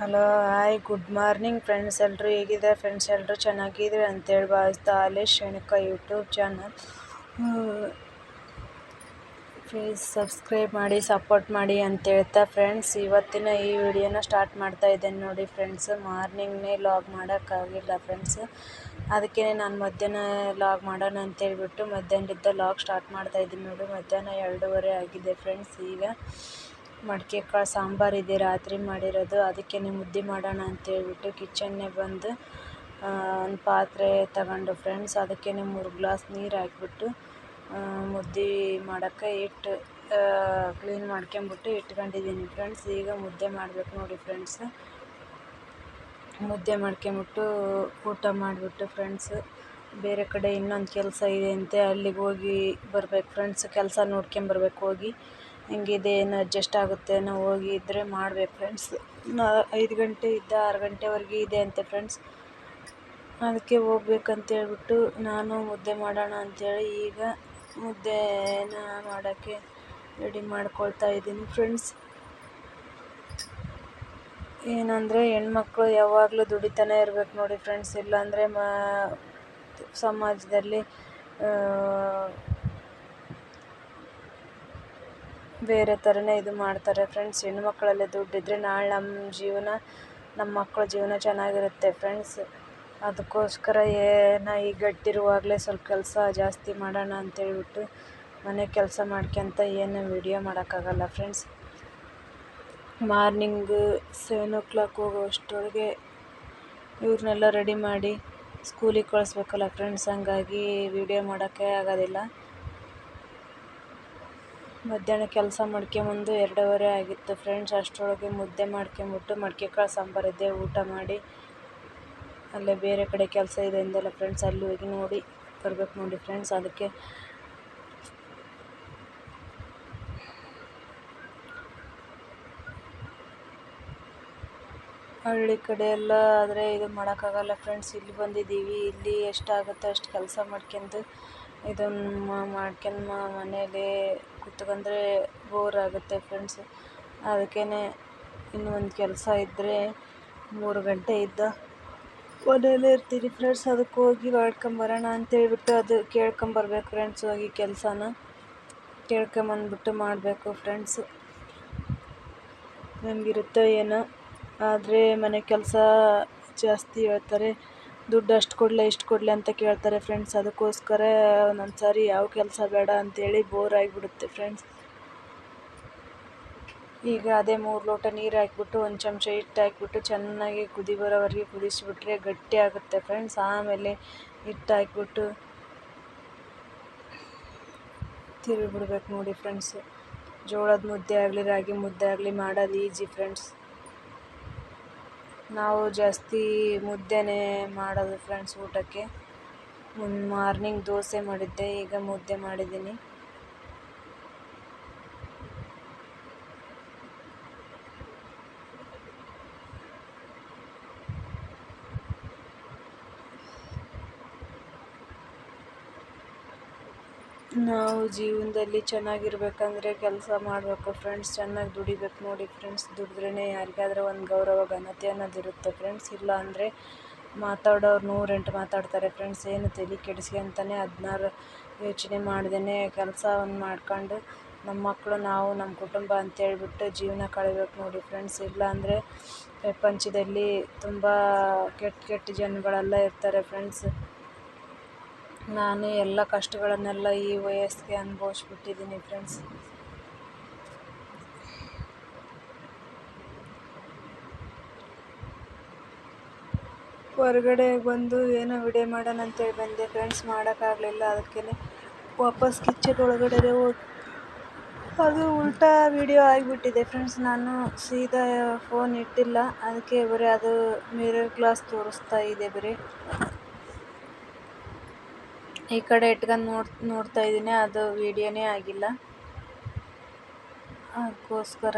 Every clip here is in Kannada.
Hello, hi, good morning friends. ಎಲ್ಲರೂ ಹೇಗಿದ್ದಾರೆ? ಫ್ರೆಂಡ್ಸ್ ಎಲ್ಲರೂ ಚೆನ್ನಾಗಿದ್ರೆ ಅಂತೇಳಿ ಭಾವಿಸ್ತಾ ಆಲೇಶ್ ಶೆಣಕ ಯೂಟ್ಯೂಬ್ ಚಾನಲ್. ಪ್ಲೀಸ್ ಸಬ್ಸ್ಕ್ರೈಬ್ ಮಾಡಿ ಸಪೋರ್ಟ್ ಮಾಡಿ ಅಂತ ಹೇಳ್ತಾ ಫ್ರೆಂಡ್ಸ್, ಇವತ್ತಿನ ಈ ವಿಡಿಯೋನ ಸ್ಟಾರ್ಟ್ ಮಾಡ್ತಾ ಇದ್ದೇನೆ ನೋಡಿ ಫ್ರೆಂಡ್ಸ್. ಮಾರ್ನಿಂಗ್ನೇ ಲಾಗ್ ಮಾಡೋಕ್ಕಾಗಿಲ್ಲ ಫ್ರೆಂಡ್ಸ್. ಅದಕ್ಕೆ ನಾನು ಮಧ್ಯಾಹ್ನ ಲಾಗ್ ಮಾಡೋಣ ಅಂತೇಳ್ಬಿಟ್ಟು ಮಧ್ಯಾಹ್ನದಿಂದ ಲಾಗ್ ಸ್ಟಾರ್ಟ್ ಮಾಡ್ತಾ ಇದ್ದೀನಿ ನೋಡಿ. ಮಧ್ಯಾಹ್ನ ಎರಡೂವರೆ ಆಗಿದೆ ಫ್ರೆಂಡ್ಸ್ ಈಗ. ಮಡಿಕೆ ಕಾಳು ಸಾಂಬಾರು ಇದೆ, ರಾತ್ರಿ ಮಾಡಿರೋದು, ಅದಕ್ಕೆ ಮುದ್ದೆ ಮಾಡೋಣ ಅಂತೇಳ್ಬಿಟ್ಟು ಕಿಚನ್ನೇ ಬಂದು ಒಂದು ಪಾತ್ರೆ ತಗೊಂಡು ಫ್ರೆಂಡ್ಸ್ ಅದಕ್ಕೆ ಮೂರು ಗ್ಲಾಸ್ ನೀರು ಹಾಕ್ಬಿಟ್ಟು ಮುದ್ದೆ ಮಾಡೋಕ್ಕೆ ಇಟ್ಟು ಕ್ಲೀನ್ ಮಾಡ್ಕೊಂಬಿಟ್ಟು ಇಟ್ಕೊಂಡಿದ್ದೀನಿ. ಫ್ರೆಂಡ್ಸ್ ಈಗ ಮುದ್ದೆ ಮಾಡಬೇಕು ನೋಡಿ ಫ್ರೆಂಡ್ಸ್ ಮುದ್ದೆ ಮಾಡ್ಕೊಂಬಿಟ್ಟು ಊಟ ಮಾಡಿಬಿಟ್ಟು ಫ್ರೆಂಡ್ಸ್ ಬೇರೆ ಕಡೆ ಇನ್ನೊಂದು ಕೆಲಸ ಇದೆ ಅಂತೆ, ಅಲ್ಲಿಗೆ ಹೋಗಿ ಬರ್ಬೇಕು. ಫ್ರೆಂಡ್ಸ್ ಕೆಲಸ ನೋಡ್ಕೊಂಬರ್ಬೇಕು, ಹೋಗಿ. ಹೆಂಗಿದೆ, ಏನು ಅಡ್ಜಸ್ಟ್ ಆಗುತ್ತೆ ನಾವು ಹೋಗಿ ಇದ್ದರೆ ಮಾಡ್ಬೇಕು ಫ್ರೆಂಡ್ಸ್ ನಾ ಐದು ಗಂಟೆ ಇದ್ದ ಆರು ಗಂಟೆವರೆಗೆ ಇದೆ ಅಂತೆ ಫ್ರೆಂಡ್ಸ್ ಅದಕ್ಕೆ ಹೋಗ್ಬೇಕಂತೇಳ್ಬಿಟ್ಟು ನಾನು ಮುದ್ದೆ ಮಾಡೋಣ ಅಂಥೇಳಿ ಈಗ ಮುದ್ದೆನ ಮಾಡೋಕ್ಕೆ ರೆಡಿ ಮಾಡ್ಕೊಳ್ತಾ ಇದ್ದೀನಿ ಫ್ರೆಂಡ್ಸ್ ಏನಂದರೆ ಹೆಣ್ಮಕ್ಳು ಯಾವಾಗಲೂ ದುಡಿತಾನೆ ಇರ್ಬೇಕು ನೋಡಿ ಫ್ರೆಂಡ್ಸ್ ಇಲ್ಲಾಂದರೆ ಮಾ, ಸಮಾಜದಲ್ಲಿ ಬೇರೆ ಥರನೇ ಇದು ಮಾಡ್ತಾರೆ ಫ್ರೆಂಡ್ಸ್ ಹೆಣ್ಮಕ್ಳಲ್ಲೇ ದುಡ್ಡಿದ್ದರೆ ನಾಳೆ ನಮ್ಮ ಜೀವನ, ನಮ್ಮ ಮಕ್ಕಳ ಜೀವನ ಚೆನ್ನಾಗಿರುತ್ತೆ ಫ್ರೆಂಡ್ಸ್ ಅದಕ್ಕೋಸ್ಕರ ಏನು ಈ ಗಟ್ಟಿರುವಾಗಲೇ ಸ್ವಲ್ಪ ಕೆಲಸ ಜಾಸ್ತಿ ಮಾಡೋಣ ಅಂತೇಳ್ಬಿಟ್ಟು ಮನೆ ಕೆಲಸ ಮಾಡ್ಕೊಂತ ಏನು ವಿಡಿಯೋ ಮಾಡೋಕ್ಕಾಗಲ್ಲ friends morning seven o'clock ಹೋಗೋ ಅಷ್ಟರೊಳಗೆ ಇವ್ರನ್ನೆಲ್ಲ ರೆಡಿ ಮಾಡಿ ಸ್ಕೂಲಿಗೆ ಕಳಿಸ್ಬೇಕಲ್ಲ ಫ್ರೆಂಡ್ಸ್ ಹಂಗಾಗಿ ವಿಡಿಯೋ ಮಾಡೋಕ್ಕೆ ಆಗೋದಿಲ್ಲ. ಮಧ್ಯಾಹ್ನ ಕೆಲಸ ಮಾಡ್ಕೊಂಬಂದು ಎರಡೂವರೆ ಆಗಿತ್ತು. ಫ್ರೆಂಡ್ಸ್, ಅಷ್ಟರೊಳಗೆ ಮುದ್ದೆ ಮಾಡ್ಕೊಂಬಿಟ್ಟು ಮಡಿಕೆ ಕಾಳು ಸಾಂಬಾರಿದೆ ಊಟ ಮಾಡಿ. ಅಲ್ಲೇ ಬೇರೆ ಕಡೆ ಕೆಲಸ ಇದೆ ಅಂದೆಲ್ಲ ಫ್ರೆಂಡ್ಸ್, ಅಲ್ಲಿ ಹೋಗಿ ನೋಡಿ, ಬರ್ಬೇಕು ನೋಡಿ ಫ್ರೆಂಡ್ಸ್, ಅದಕ್ಕೆ. ಹಳ್ಳಿ ಕಡೆ ಎಲ್ಲ ಆದರೆ ಇದು ಮಾಡೋಕ್ಕಾಗಲ್ಲ ಫ್ರೆಂಡ್ಸ್, ಇಲ್ಲಿ ಬಂದಿದ್ದೀವಿ, ಇಲ್ಲಿ ಎಷ್ಟಾಗುತ್ತೋ ಅಷ್ಟು ಕೆಲಸ ಮಾಡ್ಕೊಂಡು. ಇದನ್ನು ಮಾಡ್ಕೊಂಡು ಮನೆಯಲ್ಲಿ ಕುತ್ಕೊಂಡ್ರೆ ಬೋರ್ ಆಗುತ್ತೆ ಫ್ರೆಂಡ್ಸ್ ಅದಕ್ಕೇ ಇನ್ನೂ ಒಂದು ಕೆಲಸ ಇದ್ದರೆ ಮೂರು ಗಂಟೆ ಇದ್ದ ಮನೇಲೇ ಇರ್ತೀನಿ ಫ್ರೆಂಡ್ಸ್ ಅದಕ್ಕೆ ಹೋಗಿ ಮಾಡ್ಕೊಂಬರೋಣ ಅಂತೇಳ್ಬಿಟ್ಟು ಅದು ಕೇಳ್ಕೊಂಬರ್ಬೇಕು ಫ್ರೆಂಡ್ಸ್ ಹೋಗಿ ಕೆಲಸನ. ಕೇಳ್ಕೊಂಬಂದ್ಬಿಟ್ಟು ಮಾಡಬೇಕು ಫ್ರೆಂಡ್ಸ್ ಹೆಂಗಿರುತ್ತೋ ಏನೋ. ಆದರೆ ಮನೆ ಕೆಲಸ ಜಾಸ್ತಿ ಹೇಳ್ತಾರೆ. ದುಡ್ಡು ಅಷ್ಟು ಕೊಡಲೇ, ಇಷ್ಟು ಕೊಡಲೇ ಅಂತ ಕೇಳ್ತಾರೆ ಫ್ರೆಂಡ್ಸ್ ಅದಕ್ಕೋಸ್ಕರ ಒಂದೊಂದು ಸಾರಿ ಯಾವ ಕೆಲಸ ಬೇಡ ಅಂತೇಳಿ ಬೋರ್ ಆಗಿಬಿಡುತ್ತೆ ಫ್ರೆಂಡ್ಸ್ ಈಗ ಅದೇ ಮೂರು ಲೋಟ ನೀರು ಹಾಕ್ಬಿಟ್ಟು, ಒಂದು ಚಮಚ ಹಿಟ್ಟು ಹಾಕ್ಬಿಟ್ಟು, ಚೆನ್ನಾಗಿ ಕುದಿ ಬರೋವರೆಗೆ ಕುದಿಸಿಬಿಟ್ರೆ ಗಟ್ಟಿ ಆಗುತ್ತೆ ಫ್ರೆಂಡ್ಸ್ ಆಮೇಲೆ ಹಿಟ್ಟು ಹಾಕ್ಬಿಟ್ಟು ತಿರುಗಿಬಿಡ್ಬೇಕು ನೋಡಿ ಫ್ರೆಂಡ್ಸ್ ಜೋಳದ ಮುದ್ದೆ ಆಗಲಿ, ರಾಗಿ ಮುದ್ದೆ ಆಗಲಿ ಮಾಡೋದು ಈಜಿ ಫ್ರೆಂಡ್ಸ್ ನಾವು ಜಾಸ್ತಿ ಮುದ್ದೆನೇ ಮಾಡೋದು ಫ್ರೆಂಡ್ಸ್ ಊಟಕ್ಕೆ. ಮಾರ್ನಿಂಗ್ ದೋಸೆ ಮಾಡಿದ್ದೆ ಈಗ ಮುದ್ದೆ ಮಾಡಿದ್ದೀನಿ. ನಾವು ಜೀವನದಲ್ಲಿ ಚೆನ್ನಾಗಿರ್ಬೇಕಂದ್ರೆ ಕೆಲಸ ಮಾಡಬೇಕು. ಫ್ರೆಂಡ್ಸ್ ಚೆನ್ನಾಗಿ ದುಡಿಬೇಕು ನೋಡಿ. ಫ್ರೆಂಡ್ಸ್ ದುಡಿದ್ರೇ ಯಾರಿಗಾದ್ರೂ ಒಂದು ಗೌರವ, ಘನತೆ ಅನ್ನೋದಿರುತ್ತೆ ಫ್ರೆಂಡ್ಸ್ ಇಲ್ಲ ಅಂದರೆ ಮಾತಾಡೋರು ನೂರೆಂಟು ಮಾತಾಡ್ತಾರೆ. ಫ್ರೆಂಡ್ಸ್ ಏನು ತಲೆ ಅಂತಲೇ ಹದಿನಾರು ಯೋಚನೆ ಮಾಡ್ದೇ ಕೆಲಸವನ್ನು ಮಾಡ್ಕೊಂಡು ನಮ್ಮ ಮಕ್ಕಳು ನಾವು ನಮ್ಮ ಕುಟುಂಬ ಅಂತೇಳ್ಬಿಟ್ಟು ಜೀವನ ಕಳಿಬೇಕು ನೋಡಿ. ಫ್ರೆಂಡ್ಸ್ ಇಲ್ಲ ಅಂದರೆ ಪ್ರಪಂಚದಲ್ಲಿ ತುಂಬ ಕೆಟ್ಟ ಕೆಟ್ಟ ಜನಗಳೆಲ್ಲ ಇರ್ತಾರೆ. ಫ್ರೆಂಡ್ಸ್ ನಾನು ಎಲ್ಲ ಕಷ್ಟಗಳನ್ನೆಲ್ಲ ಈ ವಯಸ್ಸಿಗೆ ಅನುಭವಿಸ್ಬಿಟ್ಟಿದ್ದೀನಿ ಫ್ರೆಂಡ್ಸ್ ಹೊರಗಡೆ ಬಂದು ಏನೋ ವಿಡಿಯೋ ಮಾಡೋಣ ಅಂತೇಳಿ ಬಂದೆ. ಫ್ರೆಂಡ್ಸ್ ಮಾಡೋಕ್ಕಾಗಲಿಲ್ಲ. ಅದಕ್ಕೆ ವಾಪಸ್ ಕಿಚನ್ ಒಳಗಡೆ ಅದು ಉಲ್ಟಾ ವಿಡಿಯೋ ಆಗಿಬಿಟ್ಟಿದೆ. ಫ್ರೆಂಡ್ಸ್ ನಾನು ಸೀದಾ ಫೋನ್ ಇಟ್ಟಿಲ್ಲ. ಅದಕ್ಕೆ ಬರೀ ಅದು ಮಿರರ್ ಗ್ಲಾಸ್ ತೋರಿಸ್ತಾ ಇದೆ ಬರೀ. ಈ ಕಡೆ ಇಟ್ಕೊಂಡು ನೋಡ್, ನೋಡ್ತಾ ಇದ್ದೀನಿ. ಅದು ವೀಡಿಯೋನೇ ಆಗಿಲ್ಲ. ಅದಕ್ಕೋಸ್ಕರ.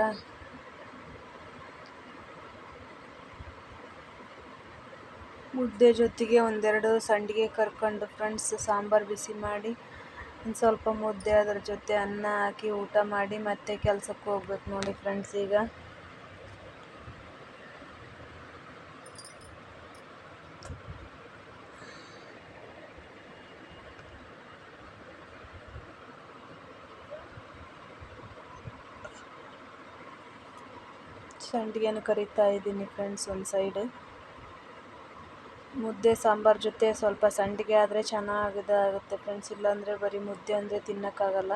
ಮುದ್ದೆ ಜೊತೆಗೆ ಒಂದೆರಡು ಸಂಡಿಗೆ ಕರ್ಕೊಂಡು ಫ್ರೆಂಡ್ಸ್ ಸಾಂಬಾರು ಬಿಸಿ ಮಾಡಿ, ಒಂದು ಸ್ವಲ್ಪ ಮುದ್ದೆ ಅದ್ರ ಜೊತೆ ಅನ್ನ ಹಾಕಿ ಊಟ ಮಾಡಿ ಮತ್ತೆ ಕೆಲಸಕ್ಕೆ ಹೋಗ್ಬೇಕು ನೋಡಿ ಫ್ರೆಂಡ್ಸ್ ಈಗ. ಸಂಡಿಗೆನ ಕರಿತಾ ಇದ್ದೀನಿ ಫ್ರೆಂಡ್ಸ್ ಒಂದು ಸೈಡ್ ಮುದ್ದೆ, ಸಾಂಬಾರು ಜೊತೆ ಸ್ವಲ್ಪ ಸಂಡಿಗೆ ಆದರೆ ಚೆನ್ನಾಗಿದಾಗುತ್ತೆ ಫ್ರೆಂಡ್ಸ್ ಇಲ್ಲಾಂದರೆ ಬರೀ ಮುದ್ದೆ ಅಂದರೆ ತಿನ್ನೋಕ್ಕಾಗಲ್ಲ.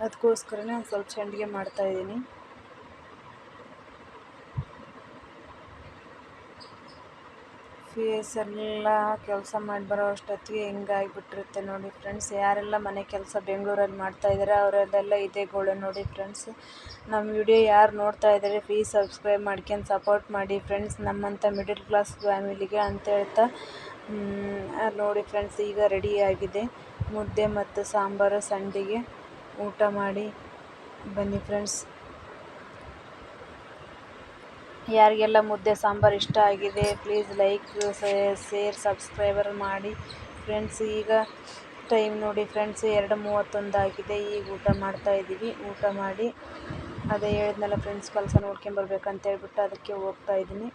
ಅದಕ್ಕೋಸ್ಕರನೇ ಒಂದು ಸ್ವಲ್ಪ ಸಂಡಿಗೆ ಮಾಡ್ತಾಯಿದ್ದೀನಿ ಫೇಸ್ ಎಲ್ಲ ಕೆಲಸ ಮಾಡಿ ಬರೋ ಅಷ್ಟೊತ್ತಿಗೆ ಹಿಂಗಾಗಿಬಿಟ್ಟಿರುತ್ತೆ ನೋಡಿ ಫ್ರೆಂಡ್ಸ್. ಯಾರೆಲ್ಲ ಮನೆ ಕೆಲಸ ಬೆಂಗಳೂರಲ್ಲಿ ಮಾಡ್ತಾಯಿದ್ದಾರೆ ಅವರದೆಲ್ಲ ಇದೆ ಗೋಳು ನೋಡಿ ಫ್ರೆಂಡ್ಸ್. ನಮ್ಮ ವಿಡಿಯೋ ಯಾರು ನೋಡ್ತಾ ಇದ್ದಾರೆ ಪ್ಲೀಸ್ ಸಬ್ಸ್ಕ್ರೈಬ್ ಮಾಡ್ಕೊಂಡು ಸಪೋರ್ಟ್ ಮಾಡಿ ಫ್ರೆಂಡ್ಸ್. ನಮ್ಮಂಥ ಮಿಡಲ್ ಕ್ಲಾಸ್ ಫ್ಯಾಮಿಲಿಗೆ ಅಂತ ಹೇಳ್ತಾ ನೋಡಿ ಫ್ರೆಂಡ್ಸ್ ಈಗ ರೆಡಿಯಾಗಿದೆ ಮುದ್ದೆ ಮತ್ತು ಸಾಂಬಾರು ಸಂಡಿಗೆ ಊಟ ಮಾಡಿ ಬನ್ನಿ ಫ್ರೆಂಡ್ಸ್. ಯಾರಿಗೆಲ್ಲ ಮುದ್ದೆ ಸಾಂಬಾರು ಇಷ್ಟ ಆಗಿದೆ ಪ್ಲೀಸ್ ಲೈಕ್ ಶೇರ್ ಸಬ್ಸ್ಕ್ರೈಬರ್ ಮಾಡಿ. ಫ್ರೆಂಡ್ಸ್ ಈಗ ಟೈಮ್ ನೋಡಿ ಫ್ರೆಂಡ್ಸ್ ಎರಡು ಮೂವತ್ತೊಂದು ಆಗಿದೆ. ಈಗ ಊಟ ಮಾಡ್ತಾ ಇದ್ದೀವಿ. ಊಟ ಮಾಡಿ, ಅದೇ ಹೇಳಿದ್ನಲ್ಲ ಫ್ರೆಂಡ್ಸ್ ಕೆಲಸ ನೋಡ್ಕೊಂಬರ್ಬೇಕಂತ ಹೇಳ್ಬಿಟ್ಟು ಅದಕ್ಕೆ ಹೋಗ್ತಾ ಇದ್ದೀನಿ.